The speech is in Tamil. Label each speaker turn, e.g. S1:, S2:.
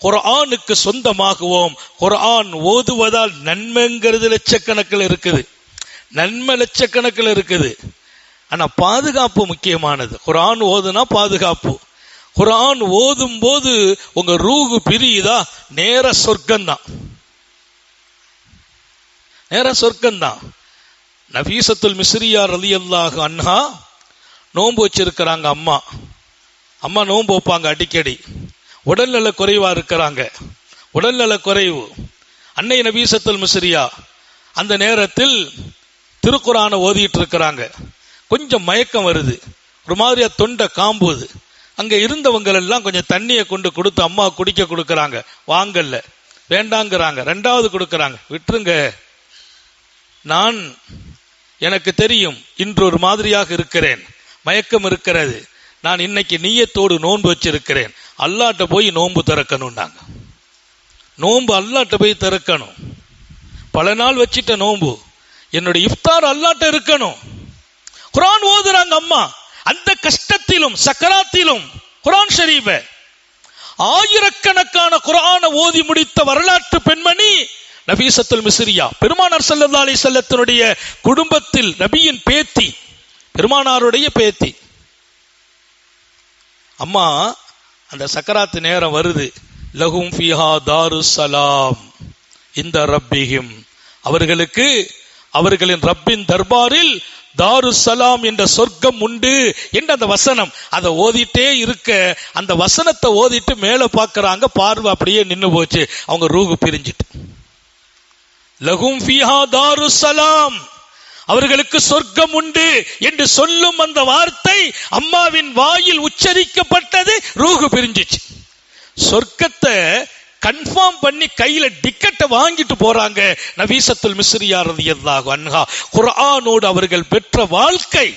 S1: குரானுக்கு சொந்தமாகுவோம். குரான் ஓதுவதால் நன்மைங்கிறது லட்சக்கணக்கில் இருக்குது. நன்மை லட்சக்கணக்கில் இருக்குது. ஆனால் பாதுகாப்பு முக்கியமானது. குரான் ஓதுனா பாதுகாப்பு. குரான் ஓதும் போது உங்க ரூகு பிரியுதா? நேர சொர்க்கம்தான். நேர சொர்க்கம்தான். நபீசத்துல் மிஸ்ரியார் அலி அல்லாஹ் அண்ணா நோன்பு வச்சிருக்கிறாங்க அம்மா. அம்மா நோன்பு வைப்பாங்க அடிக்கடி. உடல்நல குறைவா இருக்கிறாங்க. உடல்நல குறைவு. அன்னை நபீசத்துல் மிஸ்ரியா அந்த நேரத்தில் திருக்குறானை ஓதிட்டு இருக்கிறாங்க. கொஞ்சம் மயக்கம் வருது. ஒரு மாதிரியா தொண்டை காம்புது. அங்க இருந்தவங்கள் எல்லாம் கொஞ்சம் தண்ணியை கொண்டு கொடுத்து அம்மா குடிக்க கொடுக்கறாங்க. வாங்கல்ல. வேண்டாங்கிறாங்க. ரெண்டாவது கொடுக்கறாங்க. விட்டுருங்க. நான் எனக்கு தெரியும். இன்று ஒரு மாதிரியாக இருக்கிறேன். மயக்கம் இருக்கிறது. நான் இன்னைக்கு நீயத்தோடு நோன்பு வச்சிருக்கிறேன். அல்லாட்ட போய் நோன்பு திறக்கணும்னாங்க. நோன்பு அல்லாட்ட போய் திறக்கணும். பல நாள் வச்சிட்ட நோன்பு. என்னுடைய இஃப்தார் அல்லாட்ட இருக்கணும். குரான் ஓதுறாங்க அம்மா. அந்த கஷ்டத்திலும் சக்கராத்திலும் குரான் ஷரீப ஆயிரக்கணக்கான குரானை ஓதி முடித்த வரலாற்று பெண்மணி நபீசத்துல் மிஸ்ரியா. பெருமானார் சல்லா அலி செல்லத்தினுடைய குடும்பத்தில் நபியின் பேத்தி பெருமானாருடைய பேத்தி. அம்மா அந்த சக்கராத்து நேரம் வருது. லஹும் ஃபிஹா தாரு சலாம். இந்த ரப்பிஹிம். அவர்களுக்கு அவர்களின் ரப்பின் தர்பாரில் தாரு சலாம் என்ற சொர்க்கம் உண்டு என்ற அந்த வசனம். அதை ஓதிட்டே இருக்க அந்த வசனத்தை ஓதிட்டு மேலே பார்க்குறாங்க பார்வை அப்படியே நின்று போச்சு. அவங்க ரூகு பிரிஞ்சிட்டு. லகும் ஃபிஹா தாரு சலாம். அவர்களுக்கு சொர்க்கம் உண்டு என்று சொல்லும் அந்த வார்த்தை அம்மாவின் வாயில் உச்சரிக்கப்பட்டது. ரூகு பிரிஞ்சிச்சு. சொர்க்கத்தை கன்ஃபார்ம் பண்ணி கையில டிக்கெட்டை வாங்கிட்டு போறாங்க நவீசத்துல் மிஸ்ரியா ரலியல்லாஹு அன்ஹா. குரானோடு அவர்கள் பெற்ற வாழ்க்கை.